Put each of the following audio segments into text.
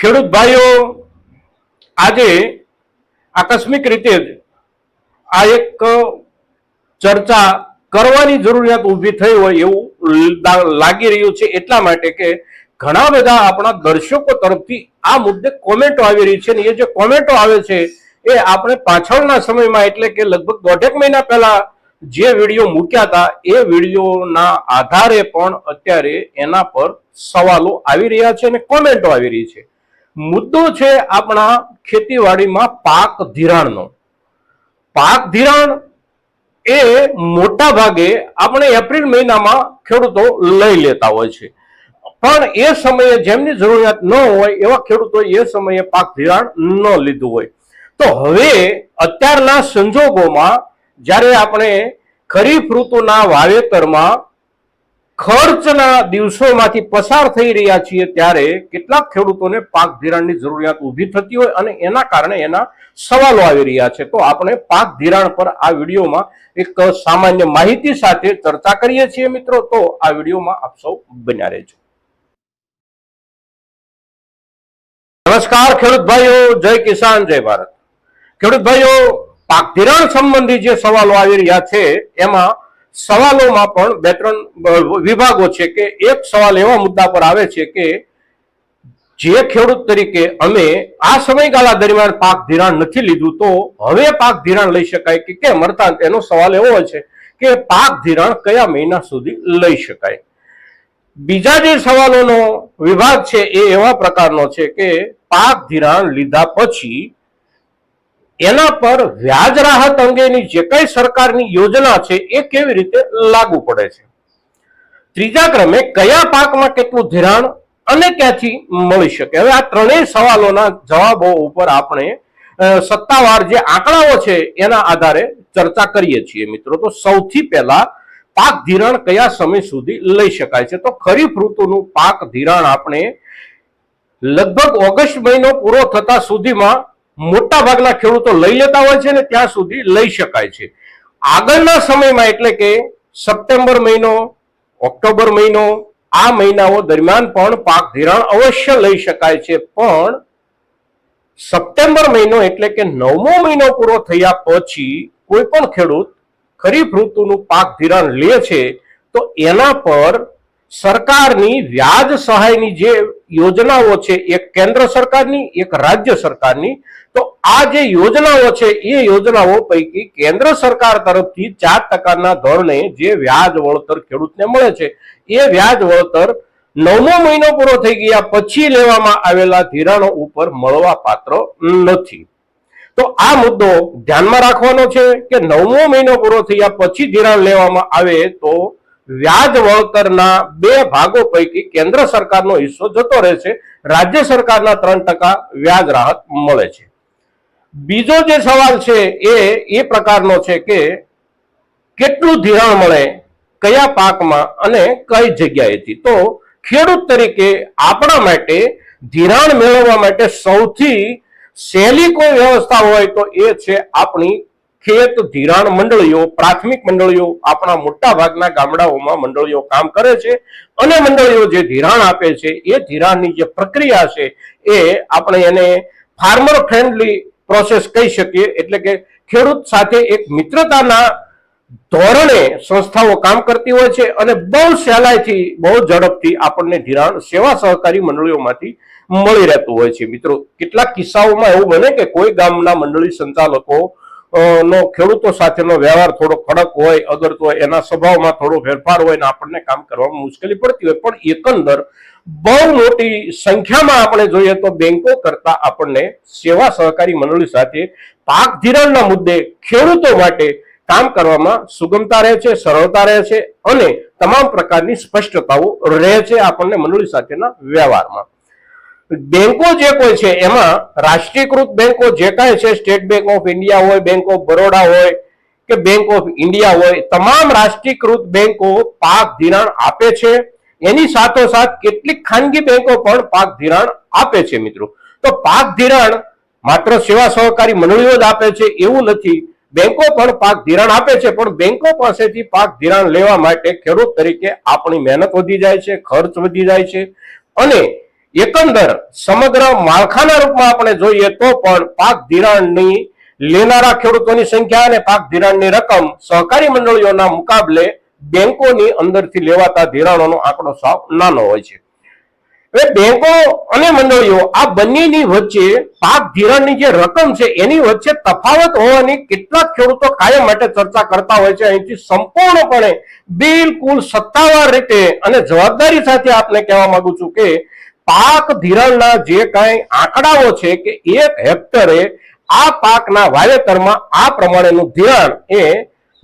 ખેડૂત ભાઈઓ, આજે આકસ્મિક રીતે જ આ એક ચર્ચા કરવાની જરૂરિયાત ઊભી થઈ હોય એવું લાગી રહ્યું છે એટલા માટે કે ઘણા બધા આપણા દર્શકો તરફથી આ મુદ્દે કોમેન્ટો આવી રહી છે ને એ જે કોમેન્ટો આવે છે એ આપણે પાછળના સમયમાં એટલે કે લગભગ દોઢેક મહિના પહેલા જે વીડિયો મૂક્યા હતા, એ વિડીયોના આધારે પણ અત્યારે એના પર સવાલો આવી રહ્યા છે અને કોમેન્ટો આવી રહી છે. મુદ્દો છે આપણા ખેતીવાડીમાં પાક ધિરાણનો. પાક ધિરાણ એ મોટા ભાગે આપણે એપ્રિલ મહિનામાં ખેડૂતો લઈ લેતા હોય છે. પણ એ સમયે જેમની જરૂરિયાત ન હોય એવા ખેડૂતો એ સમયે પાક ધિરાણ ન લીધું હોય. તો હવે અત્યારના સંજોગોમાં જ્યારે આપણે ખરીફ ઋતુના વાવેતરમાં ખર્ચના દિવસોમાંથી પસાર થઈ રહ્યા છીએ ત્યારે કેટલાક ખેડૂતોને પાક ધિરાણની જરૂરિયાત ઊભી થતી હોય અને એના કારણે એના સવાલો આવી રહ્યા છે. તો આપણે પાક ધિરાણ પર આ વિડીયોમાં એક સામાન્ય માહિતી સાથે ચર્ચા કરીએ છીએ મિત્રો. તો આ વિડીયોમાં આપ સૌ બન્યા રહેજો. નમસ્કાર ખેડૂત ભાઈઓ, જય કિસાન, જય ભારત. ખેડૂત ભાઈઓ, પાક ધિરાણ સંબંધી જે સવાલો આવી રહ્યા છે, એમાં સવાલોમાં પણ બે ત્રણ વિભાગો છે કે એક સવાલ એવા મુદ્દા પર આવે છે કે જે ખેડૂત તરીકે અમે આ સમયગાળા દરમિયાન પાક ધિરાણ નથી લીધું, તો હવે પાક ધિરાણ લઈ શકાય કે કેમ? અર્થાત એનો સવાલ એવો છે કે પાક ધિરાણ કયા મહિના સુધી લઈ શકાય? બીજા જે સવાલોનો વિભાગ છે એ એવા પ્રકારનો છે કે પાક ધિરાણ લીધા પછી એના પર વ્યાજ રાહત અંગેની જે કઈ સરકારની યોજના છે એ કેવી રીતે લાગુ પડે છે? ત્રીજા ક્રમે કયા પાકમાં કેટલું ધિરાણ અને ક્યાંથી મળી શકે? હવે આ ત્રણેય સવાલોના જવાબો ઉપર આપણે સત્તાવાર જે આંકડાઓ છે એના આધારે ચર્ચા કરીએ છીએ મિત્રો. તો સૌથી પહેલા પાક ધિરાણ કયા સમય સુધી લઈ શકાય છે? તો ખરીફ ઋતુનું પાક ધિરાણ આપણે લગભગ ઓગસ્ટ મહિનો પૂરો થતા સુધીમાં મોટા ભાગના ખેડૂતો લઈ લેતા હોય છે ને ત્યાં સુધી લઈ શકાય છે. આગળના સમયમાં એટલે કે સપ્ટેમ્બર મહિનો, ઓક્ટોબર મહિનો, આ મહિનાઓ દરમિયાન પણ પાક ધિરાણ અવશ્ય લઈ શકાય છે. પણ સપ્ટેમ્બર મહિનો એટલે કે નવમો મહિનો પૂરો થયા પછી કોઈ પણ ખેડૂત ખરીફ ઋતુનું પાક ધિરાણ લે છે તો એના પર સરકારની વ્યાજ સહાયની જે યોજનાઓ છે, એક કેન્દ્ર સરકારની, એક રાજ્ય સરકારની, તો આ જે યોજનાઓ છે, એ યોજનાઓ પૈકી કેન્દ્ર સરકાર તરફથી ચાર ટકાના ધોરણે જે વ્યાજ વળતર ખેડૂતને મળે છે, એ વ્યાજ વળતર નવમો મહિનો પૂરો થઈ ગયા પછી લેવામાં આવેલા ધિરાણો ઉપર મળવા પાત્ર નથી. તો આ મુદ્દો ધ્યાનમાં રાખવાનો છે કે નવમો મહિનો પૂરો થયા પછી ધિરાણ લેવામાં આવે તો વ્યાજ વળતરના બે ભાગો પૈકી કેન્દ્ર સરકારનો હિસ્સો જતો રહેશે રાજ્ય સરકારના ત્રણ ટકા વ્યાજ રાહત મળે છે. બીજો જે સવાલ છે એ એ પ્રકારનો છે કે કેટલું ધિરાણ મળે, કયા પાકમાં અને કઈ જગ્યાએથી? તો ખેડૂત તરીકે આપણા માટે ધિરાણ મેળવવા માટે સૌથી સહેલી કોઈ વ્યવસ્થા હોય તો એ છે આપણી ખેત ધિરાણ મંડળીઓ, પ્રાથમિક મંડળીઓ, આપણા મોટા ભાગના ગામડાઓમાં મંડળીઓ કામ કરે છે. અને મંડળીઓ જે ધિરાણ આપે છે, એ ધિરાણની જે પ્રક્રિયા છે, એ આપણે એને ફાર્મર ફ્રેન્ડલી પ્રોસેસ કહી શકીએ. એટલે કે ખેડૂત સાથે એક મિત્રતાના ધોરણે સંસ્થાઓ કામ કરતી હોય છે અને બહુ સહેલાઈથી, બહુ ઝડપથી આપણને ધિરાણ સેવા સહકારી મંડળીઓમાંથી મળી રહેતું હોય છે. મિત્રો, કેટલાક કિસ્સાઓમાં એવું બને કે કોઈ ગામના મંડળી સંચાલકો નો ખેડૂતો સાથેનો વ્યવહાર થોડો કડક હોય અગર તો એના સ્વભાવમાં થોડો ફેરફાર હોય ને આપણને કામ કરવામાં મુશ્કેલી પડતી હોય. પણ એકંદર બહુ મોટી સંખ્યામાં આપણે જોઈએ તો બેંકો કરતા આપણને સેવા સહકારી મંડળી સાથે પાક ધિરાણના મુદ્દે ખેડૂતો માટે કામ કરવામાં સુગમતા રહે છે, સરળતા રહે છે અને તમામ પ્રકારની સ્પષ્ટતાઓ રહે છે આપણને મંડળી સાથેના વ્યવહારમાં. બેંકો જે કોઈ છે, એમાં રાષ્ટ્રીયકૃત બેંકો જે કાંઈ છે, સ્ટેટ બેંક ઓફ ઇન્ડિયા હોય, બેંક ઓફ બરોડા હોય કે બેંક ઓફ ઇન્ડિયા હોય, તમામ રાષ્ટ્રીયકૃત બેંકો પાક ધિરાણ આપે છે. એની સાથોસાથ કેટલીક ખાનગી બેંકો પણ પાક ધિરાણ આપે છે મિત્રો. તો પાક ધિરાણ માત્ર સેવા સહકારી મંડળીઓ જ આપે છે, એવું નથી. બેંકો પણ પાક ધિરાણ આપે છે, પણ બેંકો પાસેથી પાક ધિરાણ લેવા માટે ખેડૂત તરીકે આપણી મહેનત વધી જાય છે, ખર્ચ વધી જાય છે. અને એકંદર સમગ્ર માળખાના રૂપમાં આપણે જોઈએ તો પણ પાક ધિરાણની લેનારા ખેડૂતોની સંખ્યા અને પાક ધિરાણની રકમ સહકારી મંડળીઓના મુકાબલે બેંકોની અંદરથી લેવાતા ધિરાણોનો આંકડો સાવ નાનો હોય છે. હવે બેંકો અને મંડળીઓ આ બંનેની વચ્ચે પાક ધિરાણની જે રકમ છે એની વચ્ચે તફાવત હોવાની કેટલાક ખેડૂતો કાયમ માટે ચર્ચા કરતા હોય છે. અહીંથી સંપૂર્ણપણે બિલકુલ સત્તાવાર રીતે અને જવાબદારી સાથે આપને કહેવા માંગુ છું કે પાક ધિરાણના જે કાંઈ આંકડાઓ છે કે એક હેક્ટરે આ પાકના વાવેતરમાં આ પ્રમાણેનું ધિરાણ એ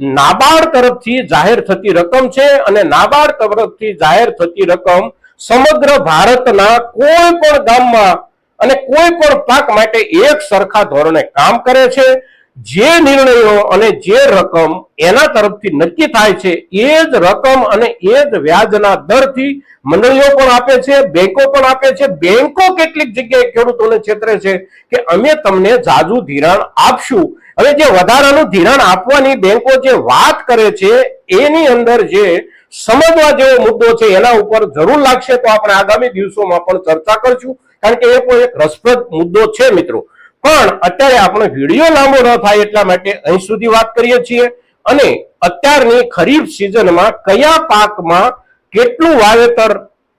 નાબાર્ડ તરફથી જાહેર થતી રકમ છે અને નાબાર્ડ તરફથી જાહેર થતી રકમ સમગ્ર ભારતના કોઈ પણ ગામમાં અને કોઈ પણ પાક માટે એક સરખા ધોરણે કામ કરે છે. જે નિર્ણયો અને જે રકમ એના તરફથી નક્કી થાય છે, એ જ રકમ અને એ જ વ્યાજના દરથી મંડળીઓ પણ આપે છે, બેંકો પણ આપે છે. બેંકો કેટલીક જગ્યાએ ખેડૂતોને છેતરે છે કે અમે તમને જાજુ ધિરાણ આપશું. હવે જે વધારાનું ધિરાણ આપવાની બેંકો જે વાત કરે છે, એની અંદર જે સમજવા જેવો મુદ્દો છે, એના ઉપર જરૂર લાગશે તો આપણે આગામી દિવસોમાં પણ ચર્ચા કરશું. કારણ કે એ પણ એક રસપ્રદ મુદ્દો છે મિત્રો. પણ અત્યારે આપણો વીડિયો લાંબો ન થાય એટલા માટે અહીં સુધી વાત કરીએ છીએ અને અત્યારની ખરીફ સિઝનમાં કયા પાકમાં કેટલું વાવેતર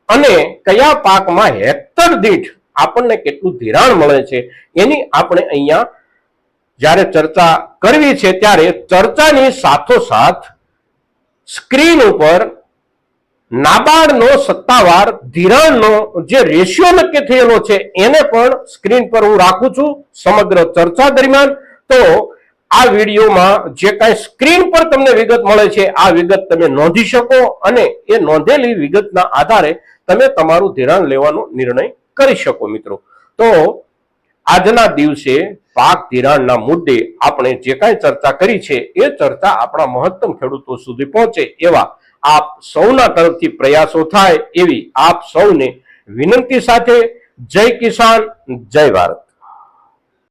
અને કયા પાકમાં હેક્ટર દીઠ આપણને કેટલું ધિરાણ મળે છે એની આપણે અહીંયા જ્યારે ચર્ચા કરવી છે ત્યારે ચર્ચાની સાથોસાથ સ્ક્રીન ઉપર નાબાર્ડનો સત્તાવાર, ધિરાણનો જે રેશિયો નક્કી થયેલો છે, એને પણ સ્ક્રીન પર હું રાખું છું સમગ્ર ચર્ચા દરમિયાન. તો આ વિડીયોમાં જે કાંઈ સ્ક્રીન પર તમને વિગત મળે છે, આ વિગત તમે નોંધી શકો અને એ નોંધેલી વિગતના આધારે તમે તમારું ધિરાણ લેવાનો નિર્ણય કરી શકો મિત્રો. તો આજના દિવસે પાક ધિરાણના મુદ્દે આપણે જે કાંઈ ચર્ચા કરી છે, એ ચર્ચા આપણા મહત્તમ ખેડૂતો સુધી પહોંચે એવા આપ સૌના તરફથી પ્રયાસો થાય એવી આપ સૌને વિનંતી સાથે જય કિસાન જય ભારત.